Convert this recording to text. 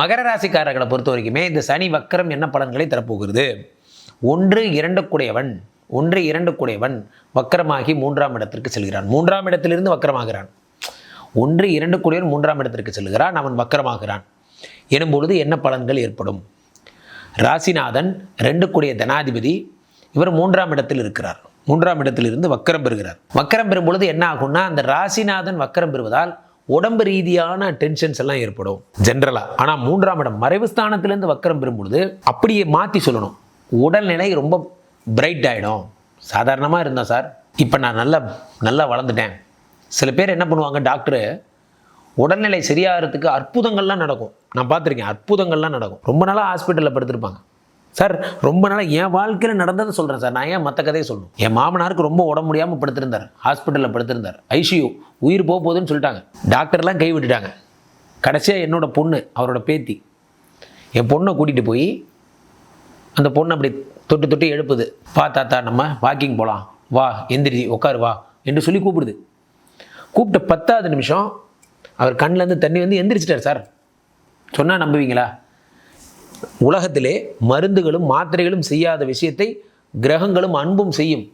மகர ராசிக்காரர்களை பொறுத்த வரைக்குமே இந்த சனி வக்கரம் என்ன பலன்களை தரப்போகிறது? ஒன்று இரண்டு கூடையவன் ஒன்று இரண்டு குடையவன் வக்கரமாகி மூன்றாம் இடத்திற்கு செல்கிறான். மூன்றாம் இடத்திலிருந்து வக்கரமாகிறான். ஒன்று இரண்டு குடையவன் மூன்றாம் இடத்திற்கு செல்கிறான். அவன் வக்கரமாகிறான். எனும் பொழுது என்ன பலன்கள் ஏற்படும்? ராசிநாதன் ரெண்டு கூடிய தனாதிபதி. இவர் மூன்றாம் இடத்தில் இருக்கிறார். மூன்றாம் இடத்திலிருந்து வக்கரம் பெறுகிறார். வக்கரம் பெறும்பொழுது என்ன ஆகும்னா அந்த ராசிநாதன் வக்கரம் பெறுவதால் உடம்பு ரீதியான டென்ஷன்ஸ் எல்லாம் ஏற்படும். ஜென்ரலாக ஆனால் மூன்றாம் இடம் மறைவு ஸ்தானத்திலிருந்து வக்கரம் பெறும்பொழுது அப்படியே மாற்றி சொல்லணும். உடல்நிலை ரொம்ப பிரைட் ஆகிடும் சாதாரணமாக இருந்தேன் சார் இப்போ நான் நல்லா நல்லா வளர்ந்துட்டேன். சில பேர் என்ன பண்ணுவாங்க டாக்டரு உடல்நிலை சரியாகிறதுக்கு அற்புதங்கள்லாம் நடக்கும். நான் பார்த்துருக்கேன் அற்புதங்கள்லாம் நடக்கும். ரொம்ப நாளாக ஹாஸ்பிட்டலில் படுத்திருப்பாங்க. சார் ரொம்ப நாளாக என் வாழ்க்கையில் நடந்ததை சொல்கிறேன் சார். நான் ஏன் மற்ற கதையை சொல்லணும்? என் மாமனாருக்கு ரொம்ப உடம்பு முடியாமல் படுத்திருந்தார். ஹாஸ்பிட்டலில் படுத்திருந்தார். ஐசியூ உயிர் போக போகுதுன்னு சொல்லிட்டாங்க. டாக்டர்லாம் கை விட்டுட்டாங்க. கடைசியாக என்னோடய பொண்ணு அவரோட பேத்தி என் பொண்ணை கூட்டிகிட்டு போய் அந்த பொண்ணு அப்படி தொட்டு தொட்டு எழுப்புது. வா தாத்தா நம்ம வாக்கிங் போகலாம் வா எந்திரி உட்காரு வா என்று சொல்லி கூப்பிடுது. கூப்பிட்ட பத்தாவது நிமிஷம் அவர் கண்ணிலேருந்து தண்ணி வந்து எந்திரிச்சிட்டார் சார். சொன்னால் நம்புவீங்களா? உலகத்திலே மருந்துகளும் மாத்திரைகளும் செய்யாத விஷயத்தை கிரகங்களும் அன்பும் செய்யும்.